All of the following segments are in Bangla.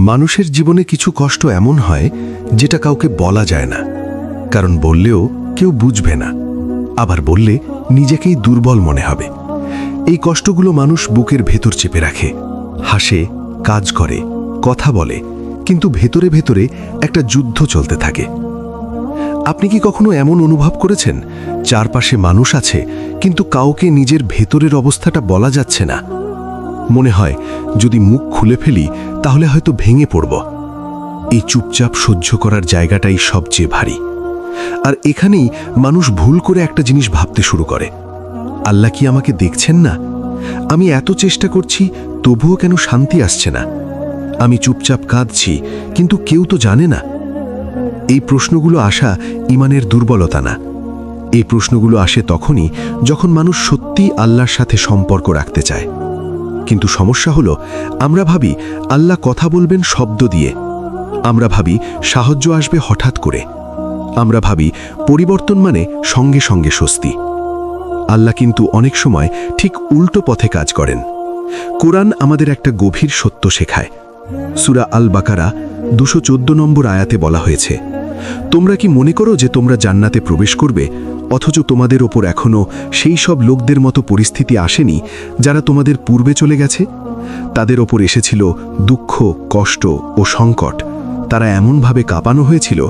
মানুষের জীবনে কিছু কষ্ট এমন হয় যেটা কাউকে বলা যায় না। কারণ বললেও কেউ বুঝবে না। আবার বললে নিজেকেই দুর্বল মনে হবে। এই কষ্টগুলো মানুষ বুকের ভেতর চেপে রাখে। হাসে, কাজ করে, কথা বলে, কিন্তু ভেতরে ভেতরে একটা যুদ্ধ চলতে থাকে। আপনি কি কখনো এমন অনুভব করেছেন? চারপাশে মানুষ আছে, কিন্তু কাউকে নিজের ভেতরের অবস্থাটা বলা যাচ্ছে না। মনে হয়, যদি মুখ খুলে ফেলি, তাহলে হয়তো ভেঙে পড়ব। এই চুপচাপ সহ্য করার জায়গাটাই সবচেয়ে ভারী। আর এখানেই মানুষ ভুল করে একটা জিনিস ভাবতে শুরু করে। আল্লাহ কি আমাকে দেখছেন না? আমি এত চেষ্টা করছি, তবুও কেন শান্তি আসছে না? আমি চুপচাপ কাঁদছি, কিন্তু কেউ তো জানে না। এই প্রশ্নগুলো আসা ইমানের দুর্বলতা না। এই প্রশ্নগুলো আসে তখনই যখন মানুষ সত্যি আল্লাহর সাথে সম্পর্ক রাখতে চায়। কিন্তু সমস্যা হলো, আমরা ভাবি আল্লাহ কথা বলবেন শব্দ দিয়ে। আমরা ভাবি সাহায্য আসবে হঠাৎ করে। আমরা ভাবি পরিবর্তন মানে সঙ্গে সঙ্গে স্বস্তি। আল্লাহ কিন্তু অনেক সময় ঠিক উল্টো পথে কাজ করেন। কোরআন আমাদের একটা গভীর সত্য শেখায়। সুরা আল বাকারা দুশো নম্বর আয়াতে বলা হয়েছে, তোমরা কি মনে করো যে তোমরা জান্নাতে প্রবেশ করবে? অথচ তোমাদের ওপর এখনও সেই সব লোকদের মতো পরিস্থিতি আসেনি যারা তোমাদের পূর্বে চলে গেছে? তাদের ওপর এসেছিল দুঃখ, কষ্ট ও সংকট। তারা এমনভাবে কাঁপানো হয়েছিল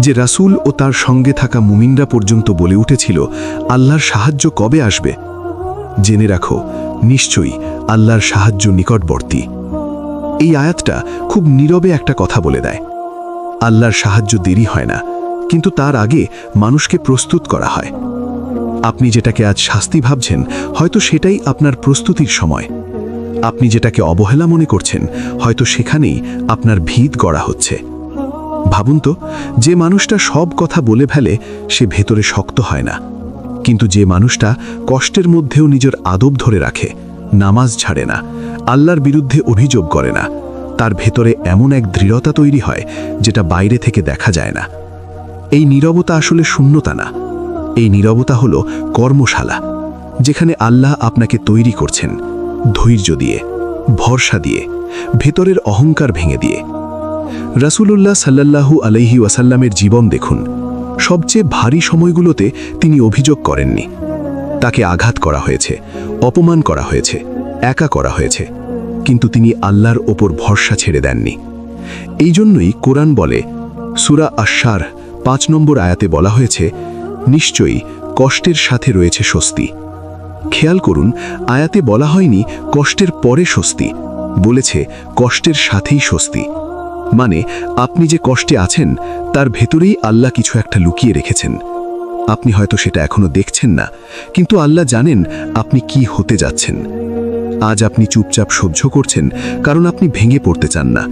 যে রাসূল ও তার সঙ্গে থাকা মুমিনরা পর্যন্ত বলে উঠেছিল, আল্লাহর সাহায্য কবে আসবে? জেনে রাখো, নিশ্চয়ই আল্লাহর সাহায্য নিকটবর্তী। এই আয়াতটা খুব নীরবে একটা কথা বলে দেয়। আল্লাহর সাহায্য দেরি হয় না। কিন্তু তার আগে মানুষকে প্রস্তুত করা হয়। আপনি যেটাকে আজ শাস্তি ভাবছেন, হয়তো সেটাই আপনার প্রস্তুতির সময়। আপনি যেটাকে অবহেলা মনে করছেন, হয়তো সেখানেই আপনার ভিত গড়া হচ্ছে। ভাবুন তো, যে মানুষটা সব কথা বলে ফেলে, সে ভেতরে শক্ত হয় না। কিন্তু যে মানুষটা কষ্টের মধ্যেও নিজের আদব ধরে রাখে, নামাজ ছাড়ে না, আল্লাহর বিরুদ্ধে অভিযোগ করে না, তার ভেতরে এমন এক দৃঢ়তা তৈরি হয়, যেটা বাইরে থেকে দেখা যায় না। এই নীরবতা আসলে শূন্যতা না। এই নীরবতা হল কর্মশালা, যেখানে আল্লাহ আপনাকে তৈরি করছেন ধৈর্য দিয়ে, ভরসা দিয়ে, ভেতরের অহংকার ভেঙে দিয়ে। রাসূলুল্লাহ সাল্লাল্লাহু আলাইহি ওয়াসাল্লামের জীবন দেখুন, সবচেয়ে ভারী সময়গুলোতে তিনি অভিযোগ করেননি। তাকে আঘাত করা হয়েছে, অপমান করা হয়েছে, একা করা হয়েছে, কিন্তু তিনি আল্লাহর ওপর ভরসা ছেড়ে দেননি। এই জন্যই কোরআন বলে, সুরা আশার পাঁচ নম্বর আয়াতে বলা হয়েছে, নিশ্চয়ই কষ্টের সাথে রয়েছে স্বস্তি। খেয়াল করুন, আয়াতে বলা হয়নি কষ্টের পরে স্বস্তি, বলেছে কষ্টের সাথেই স্বস্তি। মানে আপনি যে কষ্টে আছেন, তার ভেতরেই আল্লাহ কিছু একটা লুকিয়ে রেখেছেন। আপনি হয়তো সেটা এখনও দেখছেন না, কিন্তু আল্লাহ জানেন আপনি কি হতে যাচ্ছেন। আজ আপনি চুপচাপ সহ্য করছেন, কারণ আপনি ভেঙে পড়তে চান না।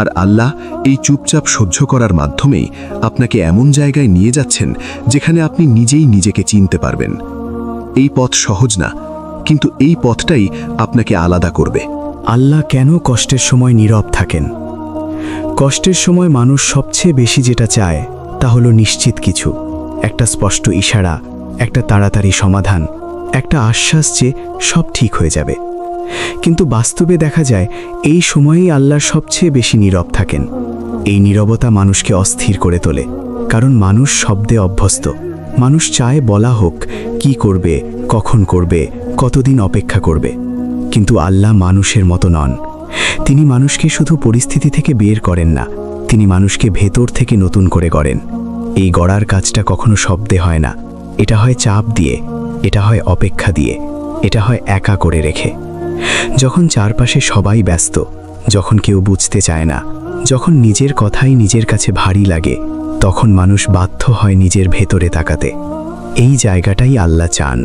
আর আল্লাহ এই চুপচাপ সহ্য করার মাধ্যমেই আপনাকে এমন জায়গায় নিয়ে যাচ্ছেন যেখানে আপনি নিজেই নিজেকে চিনতে পারবেন। এই পথ সহজ না, কিন্তু এই পথটাই আপনাকে আলাদা করবে। আল্লাহ কেন কষ্টের সময় নীরব থাকেন? কষ্টের সময় মানুষ সবচেয়ে বেশি যেটা চায়, তা হলো নিশ্চিত কিছু। একটা স্পষ্ট ইশারা, একটা তাড়াতাড়ি সমাধান, একটা আশ্বাস যে সব ঠিক হয়ে যাবে। কিন্তু বাস্তবে দেখা যায়, এই সময়েই আল্লাহ সবচেয়ে বেশি নীরব থাকেন। এই নীরবতা মানুষকে অস্থির করে তোলে, কারণ মানুষ শব্দে অভ্যস্ত। মানুষ চায় বলা হোক, কি করবে, কখন করবে, কতদিন অপেক্ষা করবে। কিন্তু আল্লাহ মানুষের মতো নন। তিনি মানুষকে শুধু পরিস্থিতি থেকে বের করেন না, তিনি মানুষকে ভেতর থেকে নতুন করে গড়েন। এই গড়ার কাজটা কখনো শব্দে হয় না। এটা হয় চাপ দিয়ে, এটা হয় অপেক্ষা দিয়ে, এটা হয় একা করে রেখে। যখন চারপাশে সবাই ব্যস্ত, যখন কেউ বুঝতে চায় না, যখন নিজের কথাই নিজের কাছে ভারী লাগে, তখন মানুষ বাধ্য হয় নিজের ভেতরে তাকাতে। এই জায়গাটাই আল্লাহ চান।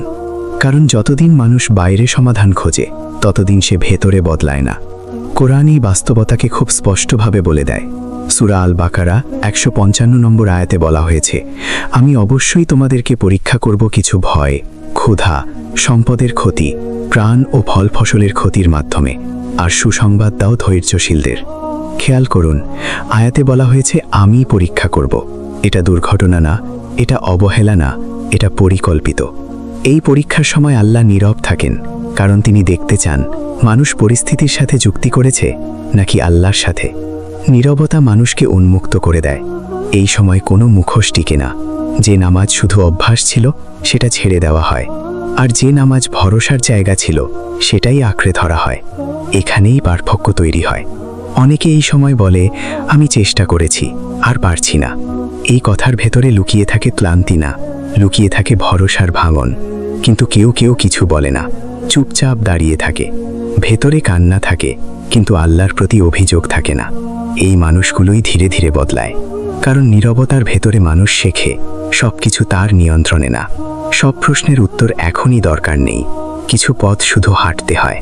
কারণ যতদিন মানুষ বাইরে সমাধান খোঁজে, ততদিন সে ভেতরে বদলায় না। কোরআন এই বাস্তবতাকে খুব স্পষ্টভাবে বলে দেয়। সুরা আল বাকারা একশো পঞ্চান্ন নম্বর আয়াতে বলা হয়েছে, আমি অবশ্যই তোমাদেরকে পরীক্ষা করব কিছু ভয় ক্ষুধা, সম্পদের ক্ষতি, প্রাণ ও ফল ফসলের ক্ষতির মাধ্যমে, আর সুসংবাদ দাও ধৈর্যশীলদের। খেয়াল করুন, আয়াতে বলা হয়েছে, আমি পরীক্ষা করব। এটা দুর্ঘটনা না, এটা অবহেলা না, এটা পরিকল্পিত। এই পরীক্ষার সময় আল্লাহ নীরব থাকেন, কারণ তিনি দেখতে চান, মানুষ পরিস্থিতির সাথে যুক্তি করেছে, নাকি আল্লাহর সাথে? নীরবতা মানুষকে উন্মুক্ত করে দেয়। এই সময় কোনো মুখোশ টিকে না। যে নামাজ শুধু অভ্যাস ছিল, সেটা ছেড়ে দেওয়া হয়। আর যে নামাজ ভরসার জায়গা ছিল, সেটাই আঁকড়ে ধরা হয়। এখানেই পার্থক্য তৈরি হয়। অনেকে এই সময় বলে, আমি চেষ্টা করেছি, আর পারছি না। এই কথার ভেতরে লুকিয়ে থাকে ক্লান্তি না, লুকিয়ে থাকে ভরসার ভাঙন। কিন্তু কেউ কেউ কিছু বলে না, চুপচাপ দাঁড়িয়ে থাকে। ভেতরে কান্না থাকে, কিন্তু আল্লাহর প্রতি অভিযোগ থাকে না। এই মানুষগুলোই ধীরে ধীরে বদলায়। কারণ নীরবতার ভেতরে মানুষ শেখে, সবকিছু তার নিয়ন্ত্রণে না। সব প্রশ্নের উত্তর এখনই দরকার নেই। কিছু পথ শুধু হাঁটতে হয়।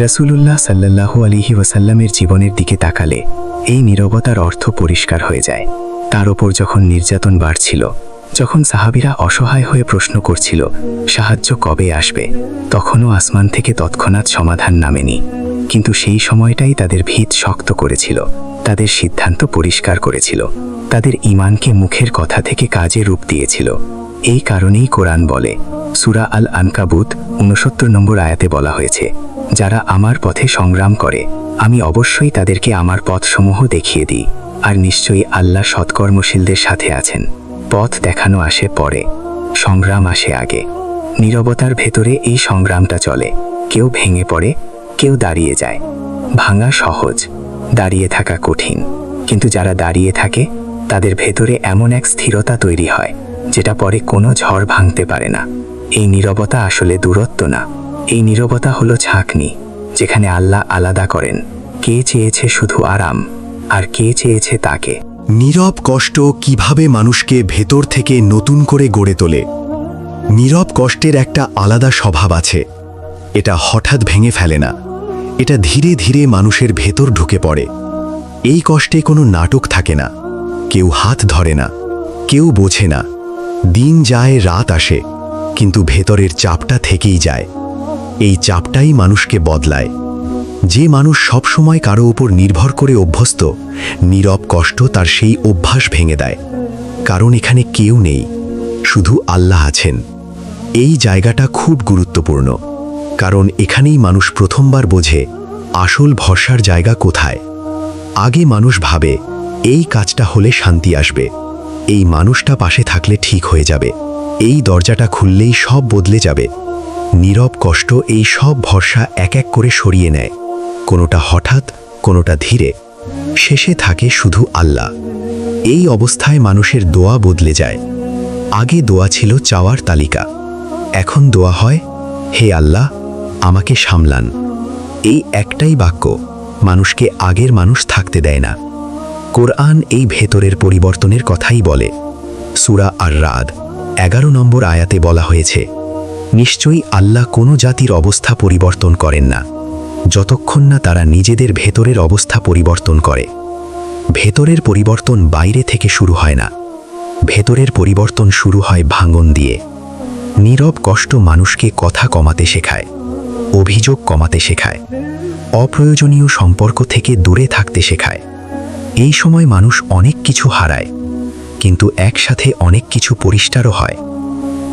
রসুলুল্লাহ সাল্লাল্লাহু আলিহি ওয়াসাল্লামের জীবনের দিকে তাকালে এই নীরবতার অর্থ পরিষ্কার হয়ে যায়। তার ওপর যখন নির্যাতন বাড়ছিল, যখন সাহাবিরা অসহায় হয়ে প্রশ্ন করছিল, সাহায্য কবে আসবে, তখনও আসমান থেকে তৎক্ষণাৎ সমাধান নামেনি। কিন্তু সেই সময়টাই তাদের ভিত শক্ত করেছিল। তাদের সিদ্ধান্ত পরিষ্কার করেছিল। তাদের ইমানকে মুখের কথা থেকে কাজে রূপ দিয়েছিল। এই কারণেই কোরআন বলে। সুরা আল আনকাবুত উনসত্তর নম্বর আয়াতে বলা হয়েছে, যারা আমার পথে সংগ্রাম করে, আমি অবশ্যই তাদেরকে আমার পথসমূহ দেখিয়ে দিই, আর নিশ্চয়ই আল্লাহ সৎকর্মশীলদের সাথে আছেন। পথ দেখানো আসে পরে, সংগ্রাম আসে আগে। নীরবতার ভেতরে এই সংগ্রামটা চলে। কেউ ভেঙে পড়ে কেউ দাঁড়িয়ে যায়। ভাঙা সহজ, দাঁড়িয়ে থাকা কঠিন। কিন্তু যারা দাঁড়িয়ে থাকে, তাদের ভেতরে এমন এক স্থিরতা তৈরি হয়, যেটা পরে কোনো ঝড় ভাঙতে পারে না। এই নীরবতা আসলে দূরত্ব না। এই নীরবতা হলো ঝাঁকনি, যেখানে আল্লাহ আলাদা করেন। কে চেয়েছে শুধু আরাম, আর কে চেয়েছে তাকে? নীরব কষ্ট কীভাবে মানুষকে ভেতর থেকে নতুন করে গড়ে তোলে? নীরব কষ্টের একটা আলাদা স্বভাব আছে। এটা হঠাৎ ভেঙে ফেলে না। এটা ধীরে ধীরে মানুষের ভেতর ঢুকে পড়ে। এই কষ্টে কোনো নাটক থাকে না। কেউ হাত ধরে না, কেউ বোঝে না। দিন যায়, রাত আসে, কিন্তু ভেতরের চাপটা থেকেই যায়। এই চাপটাই মানুষকে বদলায়। যে মানুষ সবসময় কারও উপর নির্ভর করে অভ্যস্ত, নীরব কষ্ট তার সেই অভ্যাস ভেঙে দেয়। কারণ এখানে কেউ নেই, শুধু আল্লাহ আছেন। এই জায়গাটা খুব গুরুত্বপূর্ণ। কারণ এখানেই মানুষ প্রথমবার বোঝে আসল ভরসার জায়গা কোথায়। আগে মানুষ ভাবে, এই কাজটা হলে শান্তি আসবে। এই মানুষটা পাশে থাকলে ঠিক হয়ে যাবে। এই দরজাটা খুললেই সব বদলে যাবে। নীরব কষ্ট এই সব ভরসা এক এক করে সরিয়ে নেয়। কোনোটা হঠাৎ, কোনোটা ধীরে। শেষে থাকে শুধু আল্লাহ। এই অবস্থায় মানুষের দোয়া বদলে যায়। আগে দোয়া ছিল চাওয়ার তালিকা। এখন দোয়া হয়, হে আল্লাহ আমাকে সামলান। এই একটাই বাক্য, মানুষকে আগের মানুষ থাকতে দেয় না। কোরআন এই ভেতরের পরিবর্তনের কথাই বলে। সুরা আর রাদ এগারো নম্বর আয়াতে বলা হয়েছে, নিশ্চয়ই আল্লাহ কোনো জাতির অবস্থা পরিবর্তন করেন না। যতক্ষণ না তারা নিজেদের ভেতরের অবস্থা পরিবর্তন করে। ভেতরের পরিবর্তন বাইরে থেকে শুরু হয় না। ভেতরের পরিবর্তন শুরু হয় ভাঙন দিয়ে। নীরব কষ্ট মানুষকে কথা কমাতে শেখায়। অভিযোগ কমাতে শেখায়, অপ্রয়োজনীয় সম্পর্ক থেকে দূরে থাকতে শেখায়। এই সময় মানুষ অনেক কিছু হারায়, কিন্তু একসাথে অনেক কিছু পরিষ্কারও হয়।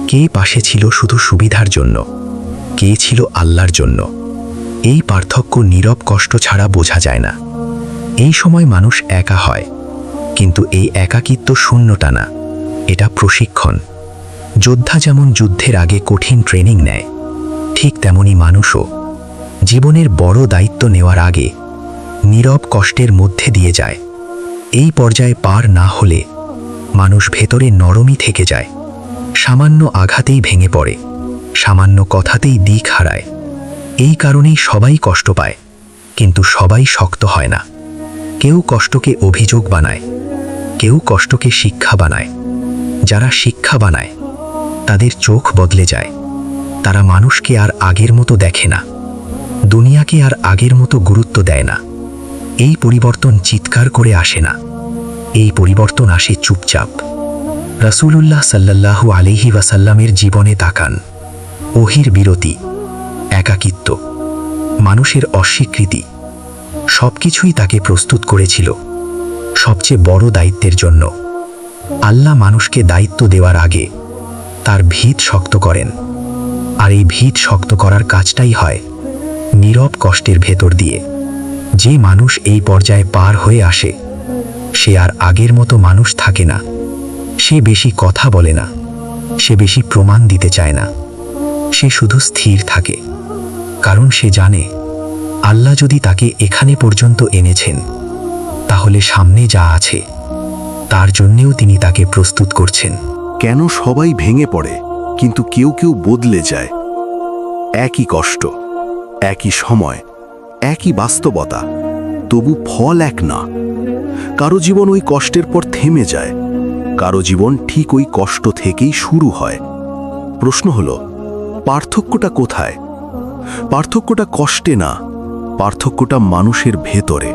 কে পাশে ছিল শুধু সুবিধার জন্য, কে ছিল আল্লাহর জন্য? এই পার্থক্য নীরব কষ্ট ছাড়া বোঝা যায় না। এই সময় মানুষ একা হয়, কিন্তু এই একাকিত্ব শূন্যটা না, এটা প্রশিক্ষণ। যোদ্ধা যেমন যুদ্ধের আগে কঠিন ট্রেনিং নেয় ঠিক তেমনি মানুষও জীবনের বড় দায়িত্ব নেওয়ার আগে নীরব কষ্টের মধ্যে দিয়ে যায়। এই পর্যায়ে পার না হলে মানুষ ভেতরে নরমই থেকে যায়। সামান্য আঘাতেই ভেঙে পড়ে, সামান্য কথাতেই দিক হারায়। এই কারণেই সবাই কষ্ট পায়, কিন্তু সবাই শক্ত হয় না। কেউ কষ্টকে অভিযোগ বানায়, কেউ কষ্টকে শিক্ষা বানায়। যারা শিক্ষা বানায়, তাদের চোখ বদলে যায়। তারা মানুষকে আর আগের মতো দেখে না। দুনিয়াকে আর আগের মতো গুরুত্ব দেয় না। এই পরিবর্তন চিৎকার করে আসে না। এই পরিবর্তন আসে চুপচাপ। রাসূলুল্লাহ সাল্লাল্লাহু আলিহি ওয়াসাল্লামের জীবনে তাকান। ওহির বিরতি, একাকিত্ব, মানুষের অস্বীকৃতি, সবকিছুই তাকে প্রস্তুত করেছিল। সবচেয়ে বড় দায়িত্বের জন্য। আল্লাহ মানুষকে দায়িত্ব দেওয়ার আগে তার ভিত শক্ত করেন। আর এই ভিত শক্ত করার কাজটাই হয় নীরব কষ্টের ভেতর দিয়ে। যে মানুষ এই পর্যায়ে পার হয়ে আসে, সে আর আগের মতো মানুষ থাকে না। সে বেশি কথা বলে না। সে বেশি প্রমাণ দিতে চায় না। সে শুধু স্থির থাকে। কারণ সে জানে, আল্লাহ যদি তাকে এখানে পর্যন্ত এনেছেন, তাহলে সামনে যা আছে, তার জন্যেও তিনি তাকে প্রস্তুত করছেন। কেন সবাই ভেঙে পড়ে? কিন্তু কেউ কেউ বদলে যায়। একই কষ্ট, একই সময়, একই বাস্তবতা, তবু ফল এক না। কারও জীবন ওই কষ্টের পর থেমে যায়, কারও জীবন ঠিক ওই কষ্ট থেকেই শুরু হয়। প্রশ্ন হল, পার্থক্যটা কোথায়? পার্থক্যটা কষ্টে না, পার্থক্যটা মানুষের ভেতরে।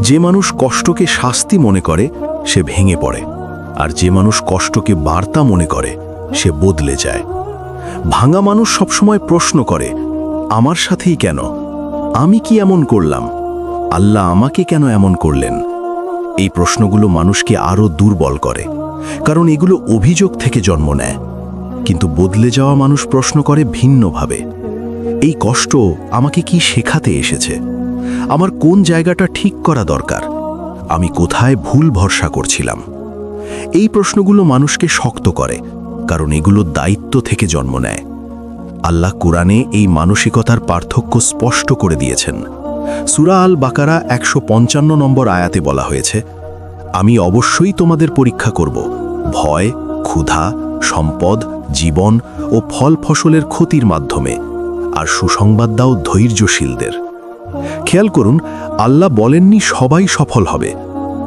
যে মানুষ কষ্টকে শাস্তি মনে করে, সে ভেঙে পড়ে, আর যে মানুষ কষ্টকে বার্তা মনে করে সে বদলে যায়। ভাঙা মানুষ সবসময় প্রশ্ন করে, আমার সাথেই কেন? আমি কি এমন করলাম? আল্লাহ আমাকে কেন এমন করলেন? এই প্রশ্নগুলো মানুষকে আরও দুর্বল করে, কারণ এগুলো অভিযোগ থেকে জন্ম নেয়। কিন্তু বদলে যাওয়া মানুষ প্রশ্ন করে ভিন্নভাবে, এই কষ্ট আমাকে কি শেখাতে এসেছে? আমার কোন জায়গাটা ঠিক করা দরকার? আমি কোথায় ভুল ভরসা করছিলাম? এই প্রশ্নগুলো মানুষকে শক্ত করে কারণ এগুলো দায়িত্ব থেকে জন্ম নেয়। আল্লাহ কোরআনে এই মানসিকতার পার্থক্য স্পষ্ট করে দিয়েছেন। সুরা আল বাকারা একশো পঞ্চান্ন নম্বর আয়াতে বলা হয়েছে, আমি অবশ্যই তোমাদের পরীক্ষা করব। ভয়, ক্ষুধা, সম্পদ, জীবন ও ফল ফসলের ক্ষতির মাধ্যমে, আর সুসংবাদ দাও ধৈর্যশীলদের। খেয়াল করুন, আল্লাহ বলেননি সবাই সফল হবে।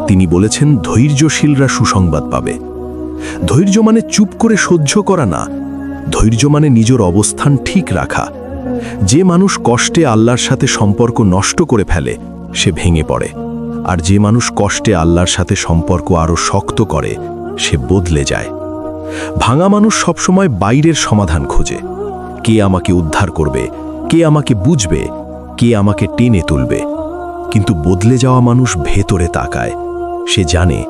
তিনি বলেছেন ধৈর্যশীলরা সুসংবাদ পাবে। ধৈর্য মানে চুপ করে সহ্য করা না। ধৈর্য মানে নিজের অবস্থান ঠিক রাখা। যে মানুষ কষ্টে আল্লাহর সাথে সম্পর্ক নষ্ট করে ফেলে, সে ভেঙে পড়ে। আর যে মানুষ কষ্টে আল্লাহর সাথে সম্পর্ক আরও শক্ত করে, সে বদলে যায়। ভাঙা মানুষ সবসময় বাইরের সমাধান খোঁজে। কে আমাকে উদ্ধার করবে? কে আমাকে বুঝবে? কে আমাকে টেনে তুলবে? কিন্তু বদলে যাওয়া মানুষ ভেতরে তাকায়। সে জানে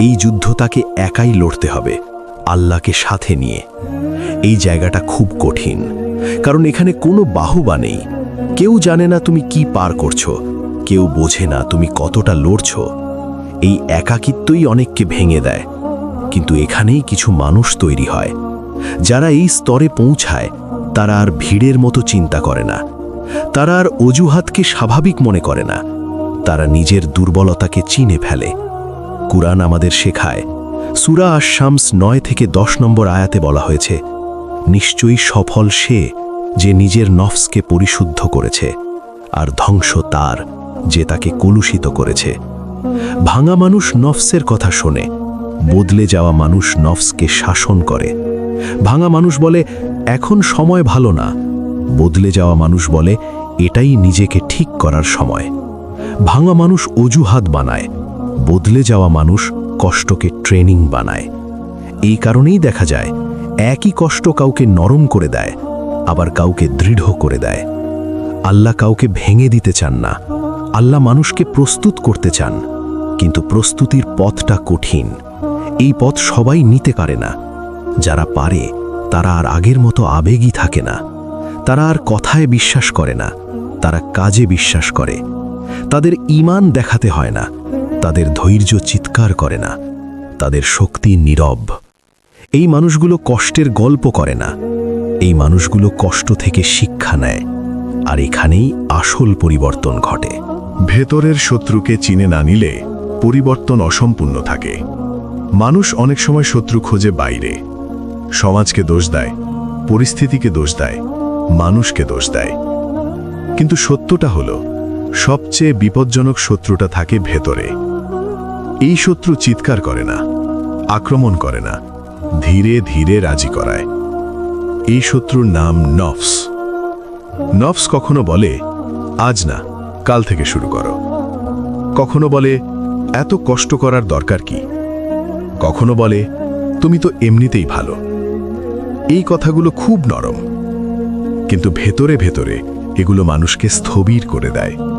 এই যুদ্ধ তাকে একাই লড়তে হবে, আল্লাহকে সাথে নিয়ে। এই জায়গাটা খুব কঠিন, কারণ এখানে কোনো বাহুবা নেই। কেউ জানে না তুমি কি পার করছ, কেউ বোঝে না তুমি কতটা লড়ছ। এই একাকিত্বই অনেককে ভেঙে দেয়, কিন্তু এখানেই কিছু মানুষ তৈরি হয়। যারা এই স্তরে পৌঁছায়, তারা আর ভিড়ের মতো চিন্তা করে না। তারা আর অজুহাতকে স্বাভাবিক মনে করে না। তারা নিজের দুর্বলতাকে চিনে ফেলে। কুরআন আমাদের শেখায়। সুরা আশামস নয় থেকে দশ নম্বর আয়াতে বলা হয়েছে, নিশ্চয়ই সফল সে যে নিজের নফসকে পরিশুদ্ধ করেছে, আর ধ্বংস তার যে তাকে কলুষিত করেছে। ভাঙা মানুষ নফসের কথা শোনে, বদলে যাওয়া মানুষ নফসকে শাসন করে। ভাঙা মানুষ বলে, এখন সময় ভালো না। বদলে যাওয়া মানুষ বলে, এটাই নিজেকে ঠিক করার সময়। ভাঙা মানুষ অজুহাত বানায় বদলে যাওয়া মানুষ কষ্টকে ট্রেনিং বানায়। এই কারণেই দেখা যায়, একই কষ্ট কাউকে নরম করে দেয়, আবার কাউকে দৃঢ় করে দেয়। আল্লাহ কাউকে ভেঙে দিতে চান না। আল্লাহ মানুষকে প্রস্তুত করতে চান। কিন্তু প্রস্তুতির পথটা কঠিন। এই পথ সবাই নিতে পারে না। যারা পারে, তারা আর আগের মতো আবেগই থাকে না। তারা আর কথায় বিশ্বাস করে না। তারা কাজে বিশ্বাস করে। তাদের ইমান দেখাতে হয় না। তাদের ধৈর্য চিৎকার করে না, তাদের শক্তি নীরব। এই মানুষগুলো কষ্টের গল্প করে না, এই মানুষগুলো কষ্ট থেকে শিক্ষা নেয়, আর এখানেই আসল পরিবর্তন ঘটে। ভেতরের শত্রুকে চিনে না নিলে পরিবর্তন অসম্পূর্ণ থাকে। মানুষ অনেক সময় শত্রু খোঁজে বাইরে। সমাজকে দোষ দেয়, পরিস্থিতিকে দোষ দেয়, মানুষকে দোষ দেয়। কিন্তু সত্যটা হলো, সবচেয়ে বিপজ্জনক শত্রুটা থাকে ভেতরে। এই শত্রু চিৎকার করে না, আক্রমণ করে না, ধীরে ধীরে রাজি করায়। এই শত্রুর নাম নফস। নফস কখনো বলে, আজ না, কাল থেকে শুরু করো। কখনো বলে, এত কষ্ট করার দরকার কি? কখনো বলে, তুমি তো এমনিতেই ভালো। এই কথাগুলো খুব নরম। কিন্তু ভেতরে ভেতরে এগুলো মানুষকে স্থবির করে দেয়।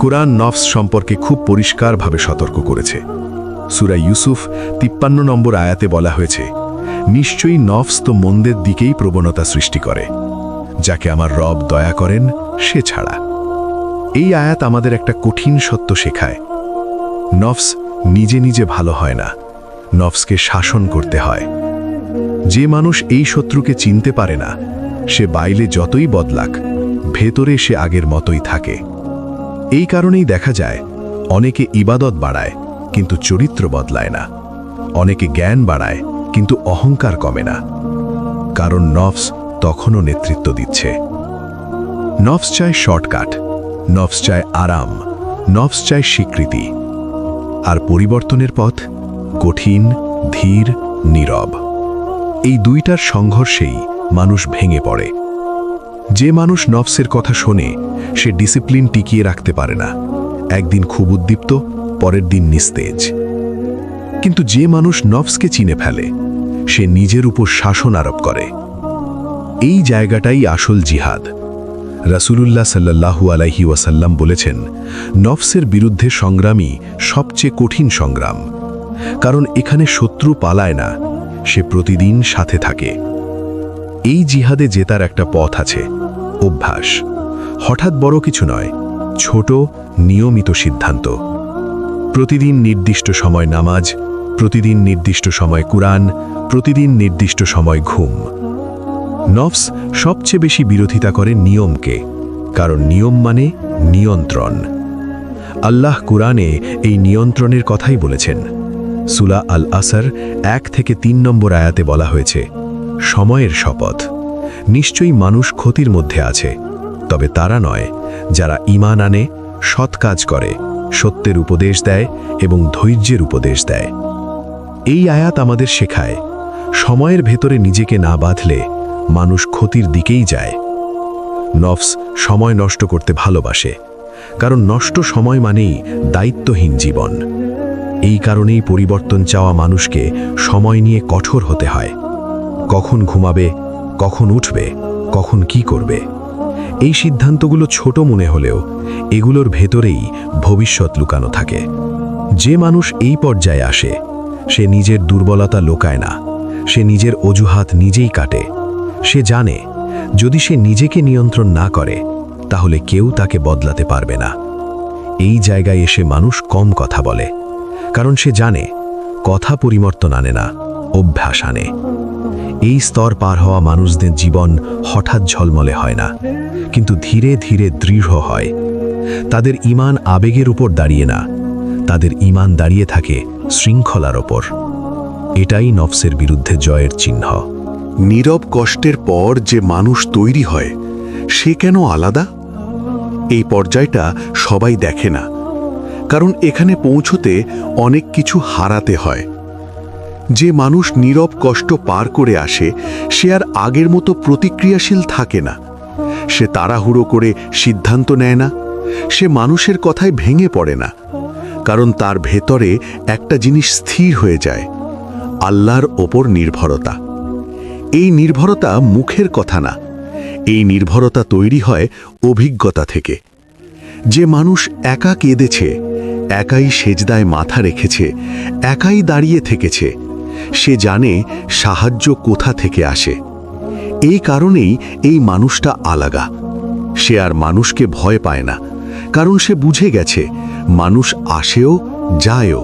কোরআন নফস সম্পর্কে খুব পরিষ্কারভাবে সতর্ক করেছে। সুরা ইউসুফ তিপ্পান্ন নম্বর আয়াতে বলা হয়েছে, নিশ্চয়ই নফস তো মন্দের দিকেই প্রবণতা সৃষ্টি করে। যাকে আমার রব দয়া করেন, সে ছাড়া। এই আয়াত আমাদের একটা কঠিন সত্য শেখায়। নফস নিজে নিজে ভালো হয় না, নফসকে শাসন করতে হয়। যে মানুষ এই শত্রুকে চিনতে পারে না, সে বাইলে যতই বদলাক, ভেতরে সে আগের মতোই থাকে। এই কারণেই দেখা যায়, অনেকে ইবাদত বাড়ায়, কিন্তু চরিত্র বদলায় না। অনেকে জ্ঞান বাড়ায়, কিন্তু অহংকার কমে না। কারণ নফস তখনও নেতৃত্ব দিচ্ছে। নফস চায় শর্টকাট, নফস চায় আরাম, নফস চায় স্বীকৃতি। আর পরিবর্তনের পথ কঠিন, ধীর, নীরব। এই দুইটার সংঘর্ষেই মানুষ ভেঙে পড়ে। যে মানুষ নফসের কথা শোনে, সে ডিসিপ্লিন টিকিয়ে রাখতে পারে না। একদিন খুব উদ্দীপ্ত, পরের দিন নিস্তেজ। কিন্তু যে মানুষ নফসকে চিনে ফেলে, সে নিজের উপর শাসন আরোপ করে। এই জায়গাটাই আসল জিহাদ। রাসূলুল্লাহ সাল্লাল্লাহু আলাইহি ওয়াসাল্লাম বলেছেন, নফসের বিরুদ্ধে সংগ্রামই সবচেয়ে কঠিন সংগ্রাম। কারণ এখানে শত্রু পালায় না, সে প্রতিদিন সাথে থাকে। এই জিহাদে জেতার একটা পথ আছে। অভ্যাস। হঠাৎ বড় কিছু নয়, ছোট, নিয়মিত সিদ্ধান্ত। প্রতিদিন নির্দিষ্ট সময় নামাজ, প্রতিদিন নির্দিষ্ট সময় কুরআন, প্রতিদিন নির্দিষ্ট সময় ঘুম। নফস সবচেয়ে বেশি বিরোধিতা করে নিয়মকে, কারণ নিয়ম মানে নিয়ন্ত্রণ। আল্লাহ কুরআনে এই নিয়ন্ত্রণের কথাই বলেছেন। সুলা আল আসর এক থেকে তিন নম্বর আয়াতে বলা হয়েছে, সময়ের শপথ। নিশ্চয়ই মানুষ ক্ষতির মধ্যে আছে, তবে তারা নয়, যারা ঈমান আনে, সৎ কাজ করে, সত্যের উপদেশ দেয় এবং ধৈর্যের উপদেশ দেয়। এই আয়াত আমাদের শেখায়, সময়ের ভেতরে নিজেকে না বাঁধলে মানুষ ক্ষতির দিকেই যায়। নফস সময় নষ্ট করতে ভালোবাসে, কারণ নষ্ট সময় মানেই দায়িত্বহীন জীবন। এই কারণেই পরিবর্তন চাওয়া মানুষকে সময় নিয়ে কঠোর হতে হয়। কখন ঘুমাবে কখন উঠবে, কখন কি করবে? এই সিদ্ধান্তগুলো ছোট মনে হলেও এগুলোর ভেতরেই ভবিষ্যৎ লুকানো থাকে। যে মানুষ এই পর্যায়ে আসে, সে নিজের দুর্বলতা লোকায় না, সে নিজের অজুহাত নিজেই কাটে। সে জানে, যদি সে নিজেকে নিয়ন্ত্রণ না করে, তাহলে কেউ তাকে বদলাতে পারবে না। এই জায়গায় এসে মানুষ কম কথা বলে, কারণ সে জানে, কথা পরিবর্তন আনে না, অভ্যাস আনে। এই স্তর পার হওয়া মানুষদের জীবন হঠাৎ ঝলমলে হয় না, কিন্তু ধীরে ধীরে দৃঢ় হয়। তাদের ইমান আবেগের উপর দাঁড়িয়ে না, তাদের ইমান দাঁড়িয়ে থাকে শৃঙ্খলার ওপর। এটাই নফসের বিরুদ্ধে জয়ের চিহ্ন। নীরব কষ্টের পর যে মানুষ তৈরি হয়, সে কেন আলাদা? এই পর্যায়টা সবাই দেখে না, কারণ এখানে পৌঁছতে অনেক কিছু হারাতে হয়। যে মানুষ নীরব কষ্ট পার করে আসে, সে আর আগের মতো প্রতিক্রিয়াশীল থাকে না। সে তাড়াহুড়ো করে সিদ্ধান্ত নেয় না। সে মানুষের কথায় ভেঙে পড়ে না। কারণ তার ভেতরে একটা জিনিস স্থির হয়ে যায়, আল্লাহর ওপর নির্ভরতা। এই নির্ভরতা মুখের কথা না। এই নির্ভরতা তৈরি হয় অভিজ্ঞতা থেকে। যে মানুষ একা কেঁদেছে, একাই সেজদায় মাথা রেখেছে, একাই দাঁড়িয়ে থেকেছে সে জানে সাহায্য কোথা থেকে আসে। এই কারণেই এই মানুষটা আলাগা। সে আর মানুষকে ভয় পায় না, কারণ সে বুঝে গেছে মানুষ আসেও, যায়ও।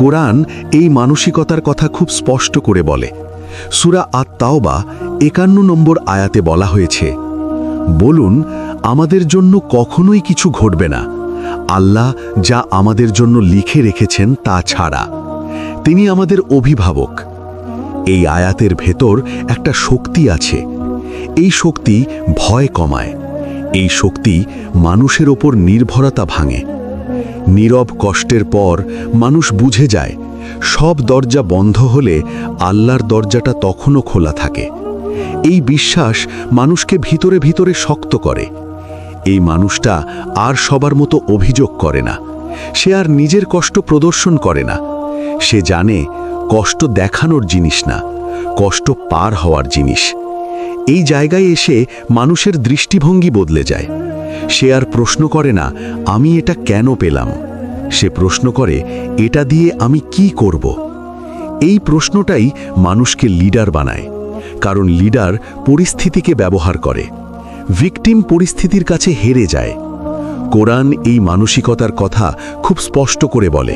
কোরআন এই মানসিকতার কথা খুব স্পষ্ট করে বলে। সুরা আত তাওবা একান্ন নম্বর আয়াতে বলা হয়েছে, বলুন, আমাদের জন্য কখনোই কিছু ঘটবে না। আল্লাহ যা আমাদের জন্য লিখে রেখেছেন তা ছাড়া। তিনি আমাদের অভিভাবক। এই আয়াতের ভেতর একটা শক্তি আছে। এই শক্তি ভয় কমায়। এই শক্তি মানুষের ওপর নির্ভরতা ভাঙে। নীরব কষ্টের পর মানুষ বুঝে যায়, সব দরজা বন্ধ হলে আল্লাহর দরজাটা তখনও খোলা থাকে। এই বিশ্বাস মানুষকে ভিতরে ভিতরে শক্ত করে। এই মানুষটা আর সবার মতো অভিযোগ করে না। সে আর নিজের কষ্ট প্রদর্শন করে না। সে জানে কষ্ট দেখানোর জিনিস না, কষ্ট পার হওয়ার জিনিস। এই জায়গায় এসে মানুষের দৃষ্টিভঙ্গি বদলে যায়। সে আর প্রশ্ন করে না, আমি এটা কেন পেলাম? সে প্রশ্ন করে, এটা দিয়ে আমি কি করব? এই প্রশ্নটাই মানুষকে লিডার বানায়, কারণ লিডার পরিস্থিতিকে ব্যবহার করে। ভিকটিম পরিস্থিতির কাছে হেরে যায়। কোরআন এই মানসিকতার কথা খুব স্পষ্ট করে বলে।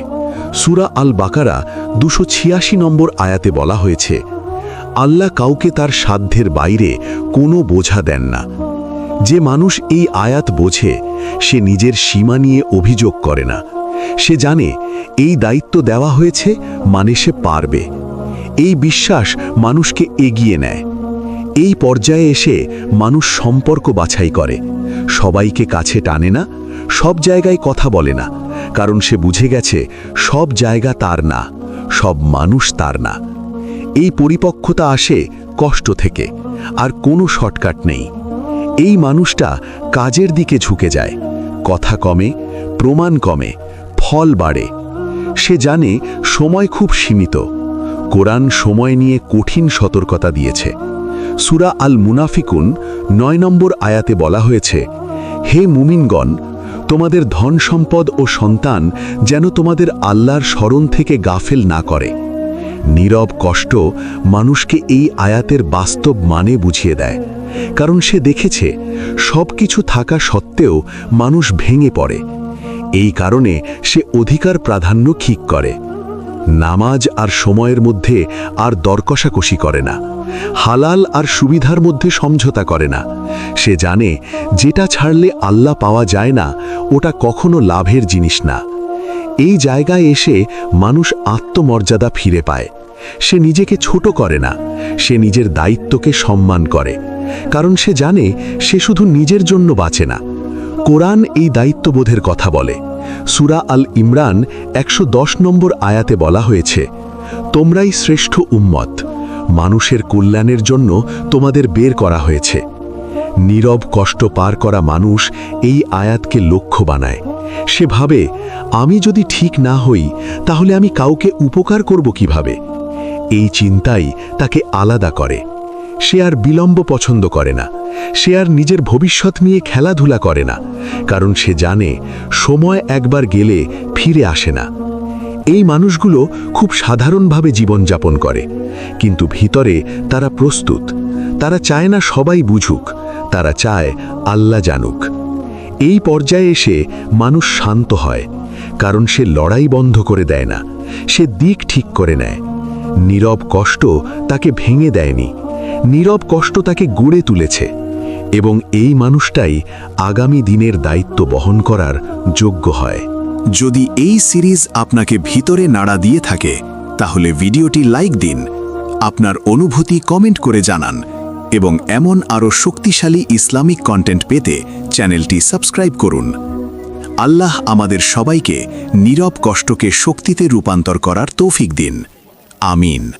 সুরা আল বাকারা দুশো ছিয়াশি নম্বর আয়াতে বলা হয়েছে, আল্লাহ কাউকে তার সাধ্যের বাইরে কোনো বোঝা দেন না। যে মানুষ এই আয়াত বোঝে, সে নিজের সীমা নিয়ে অভিযোগ করে না। সে জানে এই দায়িত্ব দেওয়া হয়েছে মানে সে পারবে। এই বিশ্বাস মানুষকে এগিয়ে নেয়। এই পর্যায়ে এসে মানুষ সম্পর্ক বাছাই করে। সবাইকে কাছে টানে না, সব জায়গায় কথা বলে না, কারণ সে বুঝে গেছে সব জায়গা তার না, সব মানুষ তার না। এই পরিপক্কতা আসে কষ্ট থেকে, আর কোনো শর্টকাট নেই। এই মানুষটা কাজের দিকে ঝুঁকে যায়, কথা কমে, প্রমাণ কমে, ফল বাড়ে। সে জানে সময় খুব সীমিত, কোরআন সময় নিয়ে কঠিন সতর্কতা দিয়েছে। সুরা আল মুনাফিকুন নয় নম্বর আয়াতে বলা হয়েছে, হে মুমিনগণ, তোমাদের ধন সম্পদ ও সন্তান যেন তোমাদের আল্লাহর স্মরণ থেকে গাফেল না করে। নীরব কষ্ট মানুষকে এই আয়াতের বাস্তব মানে বুঝিয়ে দেয়, কারণ সে দেখেছে সব কিছু থাকা সত্ত্বেও মানুষ ভেঙে পড়ে। এই কারণে সে অধিকার প্রাধান্য ঠিক করে। নামাজ আর সময়ের মধ্যে আর দরকষাকষি করে না। হালাল আর সুবিধার মধ্যে সমঝোতা করে না। সে জানে, যেটা ছাড়লে আল্লাহ পাওয়া যায় না, ওটা কখনো লাভের জিনিস না। এই জায়গায় এসে মানুষ আত্মমর্যাদা ফিরে পায়। সে নিজেকে ছোট করে না, সে নিজের দায়িত্বকে সম্মান করে। কারণ সে জানে, সে শুধু নিজের জন্য বাঁচে না। কোরআন এই দায়িত্ববোধের কথা বলে। সুরা আল ইমরান একশো দশ নম্বর আয়াতে বলা হয়েছে, তোমরাই শ্রেষ্ঠ উম্মত। মানুষের কল্যাণের জন্য তোমাদের বের করা হয়েছে। নীরব কষ্ট পার করা মানুষ এই আয়াতকে লক্ষ্য বানায়। সে ভাবে, আমি যদি ঠিক না হই, তাহলে আমি কাউকে উপকার করব কীভাবে? এই চিন্তাই তাকে আলাদা করে। সে আর বিলম্ব পছন্দ করে না। সে আর নিজের ভবিষ্যৎ নিয়ে খেলাধুলা করে না। কারণ সে জানে, সময় একবার গেলে ফিরে আসে না। এই মানুষগুলো খুব সাধারণভাবে জীবনযাপন করে। কিন্তু ভিতরে তারা প্রস্তুত। তারা চায় না সবাই বুঝুক, তারা চায় আল্লাহ জানুক। এই পর্যায়ে এসে মানুষ শান্ত হয়, কারণ সে লড়াই বন্ধ করে দেয় না, সে দিক ঠিক করে নেয়। নীরব কষ্ট তাকে ভেঙে দেয়নি, নীরব কষ্ট তাকে গড়ে তুলেছে, এবং এই মানুষটাই আগামী দিনের দায়িত্ব বহন করার যোগ্য হয়। যদি এই সিরিজ আপনাকে ভিতরে নাড়া দিয়ে থাকে, তাহলে ভিডিওটি লাইক দিন, আপনার অনুভূতি কমেন্ট করে জানান, এবং এমন আরও শক্তিশালী ইসলামিক কন্টেন্ট পেতে চ্যানেলটি সাবস্ক্রাইব করুন। আল্লাহ আমাদের সবাইকে নীরব কষ্টকে শক্তিতে রূপান্তর করার তৌফিক দিন। আমিন।